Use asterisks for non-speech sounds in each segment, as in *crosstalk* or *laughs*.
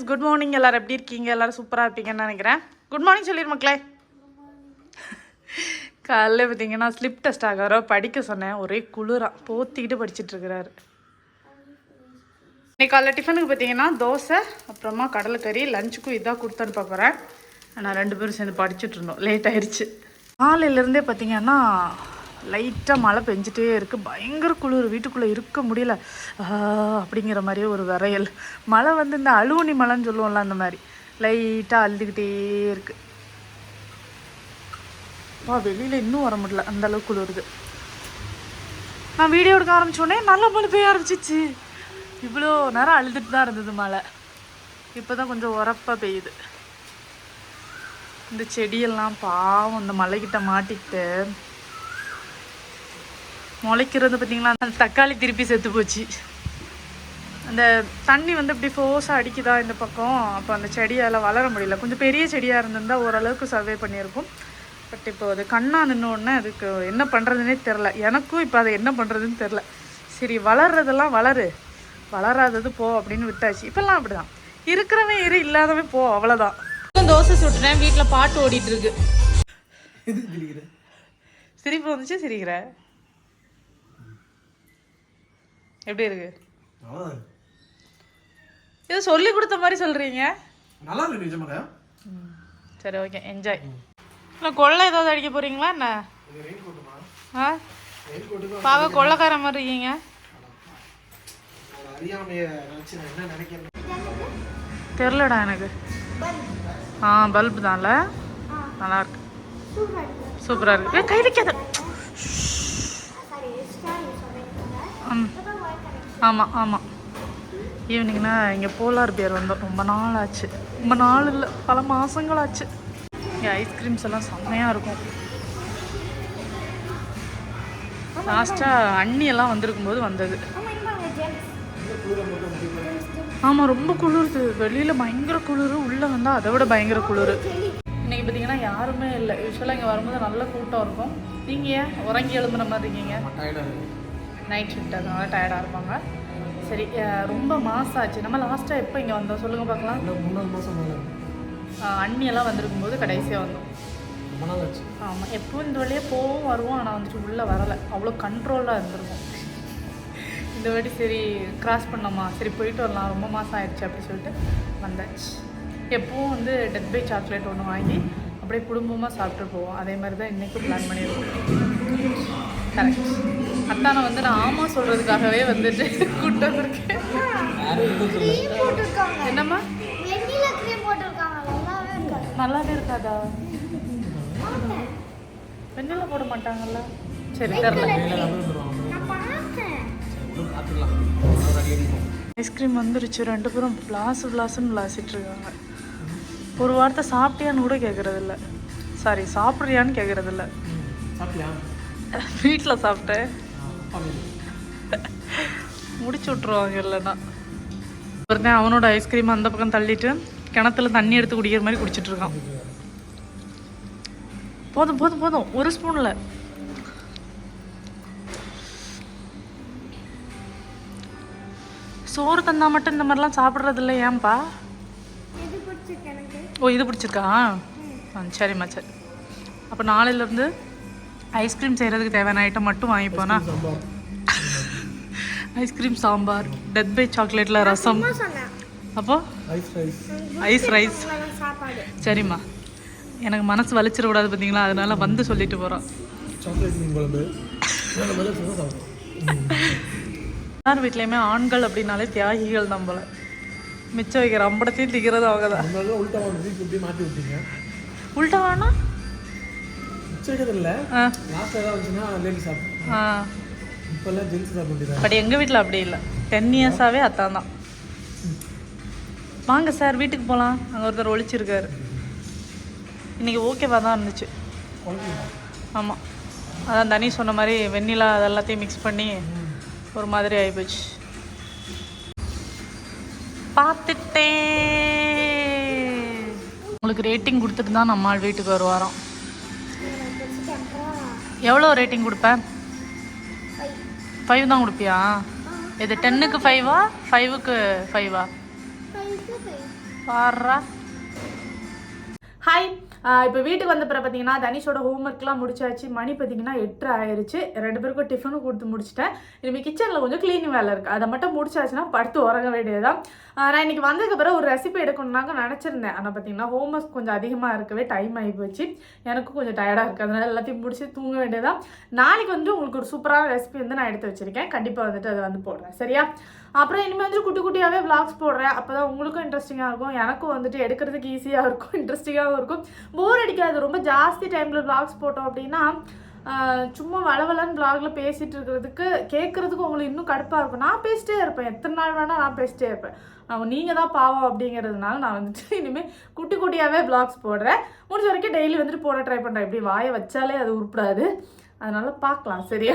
Friends good morning எல்லாரும் எப்படி இருக்கீங்க? எல்லாரும் சூப்பராக இருப்பீங்கன்னு நினைக்கிறேன். குட் மார்னிங் சொல்லிடு மக்களே. காலைல பார்த்தீங்கன்னா ஸ்லிப் டெஸ்ட் ஆகாரோ படிக்க சொன்னேன். ஒரே குளிராக போத்திக்கிட்டு படிச்சிட்டு இருக்கிறாரு. இன்னைக்கு காலைல டிஃபனுக்கு பார்த்தீங்கன்னா தோசை அப்புறமா கடலைக்கறி லஞ்சுக்கும் இதாக கொடுத்து பார்க்குறேன் போகிறேன் நான் ரெண்டு பேரும் சேர்ந்து படிச்சுட்டு இருந்தோம். லேட் ஆயிடுச்சு காலையிலேருந்தே பார்த்தீங்கன்னா லைட்டாக மழை பெஞ்சிட்டே இருக்குது பயங்கர குளிர். வீட்டுக்குள்ளே இருக்க முடியல. அப்படிங்கிற மாதிரியே ஒரு விரையல். மழை வந்து இந்த அழுவணி மழைன்னு சொல்லுவோம்ல அந்த மாதிரி. லைட்டாக அழுதுகிட்டே இருக்குது வா வெளியில் இன்னும் வர முடியல. அந்த அளவுக்கு குளிருது நான் வீடியோ எடுக்க ஆரம்பிச்சோடனே நல்ல மழை பெய்ய ஆரம்பிச்சிச்சு. இவ்வளோ நேரம் அழுதுட்டு தான் இருந்தது மழை. இப்போ தான் கொஞ்சம் உரப்பாக பெய்யுது. இந்த செடியெல்லாம் பாவம் இந்த மலைக்கிட்ட மாட்டிக்கிட்டு முளைக்கிறது பார்த்தீங்களா? அந்த தக்காளி திருப்பி செத்து போச்சு. அந்த தண்ணி வந்து இப்படி ஃபோர்ஸாக அடிக்குதா இந்த பக்கம்? அப்போ அந்த செடியால் வளர முடியல. கொஞ்சம் பெரிய செடியாக இருந்திருந்தா ஓரளவுக்கு சர்வே பண்ணியிருக்கும் பட் இப்போ அது கண்ணா நின்ன உடனே அதுக்கு என்ன பண்ணுறதுனே தெரில எனக்கும் இப்போ அதை என்ன பண்ணுறதுன்னு தெரில சரி வளர்றதெல்லாம் வளரு. வளராதது போ அப்படின்னு விட்டாச்சு. இப்போல்லாம் அப்படிதான். இருக்கிறவன் இரு இல்லாதவன் போ அவ்வளோதான் தோசை சுட்டுறேன் வீட்டில் பாட்டு ஓடிட்டு இருக்கு. சிரிப்பு வந்துச்சு சிரிக்கிற? எப்படி இருக்கு. இது சொல்லி கொடுத்த மாதிரி சொல்றீங்க. நல்லா இருக்கு நிஜமாக சரி ஓகே என்ஜாய் இல்லை கொள்ளை ஏதாவது அடிக்க போறீங்களா என்ன? ஆ? பார்க்க கொள்ளைக்கார மாதிரி இருக்கீங்க. தெரிலடா எனக்கு. ஆ பல்பு தான்ல. நல்லா இருக்கு. சூப்பராக இருக்கு. கை வைக்காத. ம் ஆமாம் ஆமாம் ஈவினிங்னா இங்கே போலார் பியர் வந்தோம் ரொம்ப நாள் ஆச்சு ரொம்ப நாள் இல்லை பல மாதங்கள் ஆச்சு இங்கே ஐஸ்கிரீம்ஸ் எல்லாம் செம்மையாக இருக்கும். லாஸ்ட்டாக அண்ணி எல்லாம் வந்திருக்கும் போது வந்தது. ஆமாம் ரொம்ப குளிருது. வெளியில் பயங்கர குளிர் உள்ளே வந்தால் அதை விட பயங்கர குளிர். இன்றைக்கி பார்த்தீங்கன்னா யாருமே இல்லை. யூஸ்வலாக இங்கே வரும்போது நல்ல கூட்டம் இருக்கும். நீங்கள் ஏன் உறங்கி எழுந்துன மாதிரி இருக்கீங்க? நைட் ஷிஃப்ட் அதனால டயர்டாக இருப்பாங்க. சரி ரொம்ப மாதம் ஆச்சு. நம்ம லாஸ்ட்டாக எப்போ இங்கே வந்தோம்? சொல்லுங்கள் பார்க்கலாம். மூணாவது மாதம் மேலே இருக்கு. அஹ் அண்ணி எல்லாம் வந்திருக்கும் போது கடைசியாக வந்தோம் ஆமாம் எப்பவும் இந்த வழியாக போவோம் வருவோம் ஆனால் வந்துட்டு உள்ளே வரலை. அவ்வளோ கண்ட்ரோலாக இருந்திருக்கும். இந்த வாட்டி சரி கிராஸ் பண்ணோமா? சரி போயிட்டு வரலாம். ரொம்ப மாதம் ஆயிடுச்சு அப்படி சொல்லிட்டு வந்தாச்சு. எப்பவும் வந்து டெத் பை சாக்லேட் ஒன்று வாங்கி அப்படியே குடும்பமாக சாப்பிட்டு போவோம். அதே மாதிரி தான் இன்றைக்கும் பிளான் பண்ணியிருக்கோம். கரெக்ட் அத்தானை வந்து நான் ஆமாம் சொல்கிறதுக்காகவே வந்துட்டு கூப்பிட்டு வந்திருக்கேன் என்னம்மா? நல்லாவே இருக்காது. வெண்ணில போட மாட்டாங்கல்ல? சரி அடிக்கும் ஐஸ்கிரீம் வந்துருச்சு. ரெண்டு பேரும் பிளாஸ் பிளாஸ்ன்னு விளாசிட்டு இருக்காங்க ஒரு வார்த்தை சாப்பிட்டியான்னு கூட கேட்குறதில்ல சாரி சாப்பிட்றியான்னு கேட்குறதில்ல சாப்பிட்டியா? வீட்டில் சாப்பிட்டேன். முடிச்சு விட்ருவாங்க இல்லைன்னா. ஒருத்தன் அவனோட ஐஸ்கிரீம் அந்த பக்கம் தள்ளிட்டு கிணத்துல தண்ணி எடுத்து குடிக்கிற மாதிரி குடிச்சிட்டு இருக்கான். போதும் போதும் போதும். ஒரு ஸ்பூனில் சோறு தந்தா மட்டும் இந்த மாதிரிலாம் சாப்பிட்றது இல்லை ஏன்பா? ஓ இது பிடிச்சிருக்கா? சரிம்மா சரி. அப்போ நாளையிலேருந்து ஐஸ்கிரீம் செய்கிறதுக்கு தேவையான ஐட்டம் மட்டும் வாங்கிப்போனா sambar. Ice cream sambar death by சாக்லேட்டில் ரசம். அப்போ? ஐஸ் ரைஸ் ஐஸ் ரைஸ் உங்களோட சாப்பாடு. சரிம்மா. எனக்கு மனசு வலிச்சிடக்கூடாது பார்த்தீங்களா அதனால வந்து சொல்லிட்டு போகிறோம் எல்லார் வீட்லேயுமே ஆண்கள் அப்படின்னாலே தியாகிகள் நம்மள மிச்சம் வைக்கிற அம்படத்தையும் திக்கிறது அவங்க தான். அதனால பட் எங்கள் வீட்டில் அப்படி இல்லை. டென் இயர்ஸாகவே அத்தான் தான். வாங்க சார் வீட்டுக்கு போகலாம் அங்கே ஒருத்தர் ஒழிச்சிருக்காரு இன்றைக்கி ஓகேவாக தான் இருந்துச்சு. ஆமாம் அதான் தனி சொன்ன மாதிரி வெண்ணிலா அதெல்லாத்தையும் மிக்ஸ் பண்ணி ஒரு மாதிரி ஆகிப்போச்சு பார்த்துட்டேன். உங்களுக்கு ரேட்டிங் கொடுத்துட்டு தான் நம்ம ஆள் வீட்டுக்கு வருவாராம். எவ்வளோ ரேட்டிங் கொடுப்பேன் ஃபைவ் தான் கொடுப்பியா? இது டென்னுக்கு ஃபைவா ஃபைவுக்கு ஃபைவா பாரா ஹாய் இப்போ வீட்டுக்கு வந்த பிறகு பார்த்தீங்கன்னா தனிஷோட ஹோம்ஒர்க்லாம் முடிச்சாச்சு. மணி பார்த்தீங்கன்னா எட்டு ஆயிடுச்சு ரெண்டு பேருக்கும் டிஃபனும் கொடுத்து முடிச்சிட்டேன். இனிமேல் கிச்சனில் கொஞ்சம் க்ளீனிங் வேலை இருக்குது அதை மட்டும் முடிச்சாச்சுன்னா படுத்து உறங்க வேண்டியதுதான். நான் இன்னைக்கு வந்ததுக்கப்புறம் ஒரு ரெசிபி எடுக்கணும்னாங்க நினச்சிருந்தேன். ஆனால் பார்த்தீங்கன்னா ஹோம்ஒர்க் கொஞ்சம் அதிகமாக இருக்கவே டைம் ஆகி போச்சு. எனக்கும் கொஞ்சம் டயர்டாக இருக்குது அதனால் எல்லாத்தையும் முடிச்சு தூங்க வேண்டியதான் நாளைக்கு வந்து உங்களுக்கு ஒரு சூப்பரான ரெசிபி வந்து நான் எடுத்து வச்சிருக்கேன். கண்டிப்பாக வந்துட்டு அதை வந்து போடுறேன். சரியா? அப்புறம் இனிமேல் வந்து குட்டி குட்டியாகவே விளாக்ஸ் போடுறேன். அப்போ தான் உங்களுக்கும் இன்ட்ரெஸ்டிங்காக இருக்கும். எனக்கும் வந்துட்டு எடுக்கிறதுக்கு ஈஸியாக இருக்கும். *laughs* இன்ட்ரெஸ்டிங்காகவும் இருக்கும். போர் அடிக்காது. ரொம்ப ஜாஸ்தி டைமில் vlogs போட்டோம் அப்படின்னா சும்மா வளவலன்னு பிளாகில் பேசிகிட்டு இருக்கிறதுக்கு கேட்குறதுக்கு உங்களுக்கு இன்னும் கடுப்பாக இருக்கும். நான் பேசிட்டே இருப்பேன். எத்தனை நாள் வேணால் நான் பேசிட்டே இருப்பேன். அவன் நீங்கள் தான் பாவம் அப்படிங்கிறதுனால நான் வந்துட்டு *laughs* இனிமேல் குட்டி குட்டியாகவே பிளாக்ஸ் போடுறேன். முடிஞ்ச வரைக்கும் டெய்லி வந்துட்டு போட ட்ரை பண்ணுறேன் இப்படி வாயை வச்சாலே அது உருப்படாது. அதனால் பார்க்கலாம் சரியா?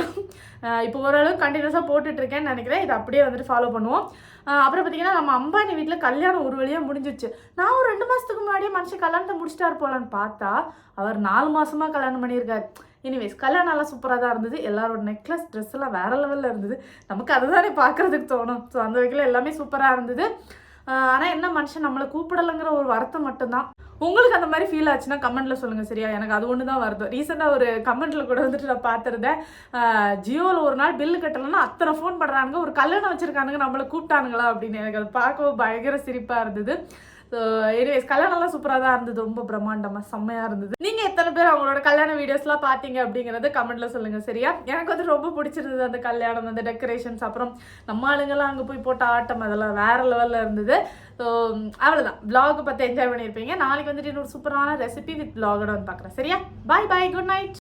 இப்போ ஓரளவு கண்டினியூஸாக போட்டுட்ருக்கேன்னு நினைக்கிறேன். இதை அப்படியே வந்துட்டு ஃபாலோ பண்ணுவோம். அப்புறம் பார்த்தீங்கன்னா நம்ம அம்பானி வீட்டில் கல்யாணம் ஒரு வழியாக முடிஞ்சிச்சு. நான் ஒரு ரெண்டு மாதத்துக்கு முன்னாடியே மனுஷன் கல்யாணத்தை முடிச்சிட்டாரு போலான்னு பார்த்தா அவர் நாலு மாதமாக கல்யாணம் பண்ணியிருக்காரு. எனிவேஸ் கல்யாணம் நல்லா சூப்பராக தான் இருந்தது. எல்லாரோட நெக்லஸ் ட்ரெஸ் எல்லாம் வேற லெவலில் இருந்தது. நமக்கு அதுதானே பார்க்கறதுக்கு தோணும். ஸோ அந்த வகையில் எல்லாமே சூப்பராக இருந்தது. ஆனால் என்ன மனுஷன் நம்மளை கூப்பிடலைங்கிற ஒரு வருத்தம் மட்டும்தான். உங்களுக்கு அந்த மாதிரி ஃபீல் ஆச்சுன்னா கமெண்ட்டில் சொல்லுங்கள் சரியா? எனக்கு அது ஒன்று தான் வருது. ரீசெண்டாக ஒரு கமெண்ட்டில் கூட வந்துட்டு நான் பார்த்துருந்தேன். ஜியோவில் ஒரு நாள் பில்லு கட்டலைன்னா அத்தனை ஃபோன் பண்ணுறாங்க ஒரு கல்யாணம் வச்சுருக்கானுங்க நம்மளை கூப்பிட்டானுங்களா அப்படின்னு. எனக்கு அது பார்க்கவும் பயங்கர சிரிப்பாக இருந்தது. ஸோ எனிவேஸ் கல்யாணம்லாம் சூப்பராக தான் இருந்தது. ரொம்ப பிரம்மாண்டமாக செம்மையாக இருந்தது. நீங்கள் எத்தனை பேர் அவங்களோட கல்யாண வீடியோஸ்லாம் பார்த்தீங்க அப்படிங்கிறத கமெண்ட்டில் சொல்லுங்கள் சரியா? எனக்கு வந்து ரொம்ப பிடிச்சிருந்தது அந்த கல்யாணம் அந்த டெக்கரேஷன்ஸ் அப்புறம் நம்ம ஆளுங்கெல்லாம் அங்கே போய் போட்ட ஆட்டம் அதெல்லாம் வேற லெவலில் இருந்தது. ஸோ அவ்வளோதான் ப்ளாக் பார்த்து என்ஜாய் பண்ணியிருப்பீங்க. நாளைக்கு வந்துட்டு இன்னொரு சூப்பரான ரெசிபி வித் vlog-ஓட வந்து பார்க்குறேன் சரியா? பாய் பாய் குட் நைட்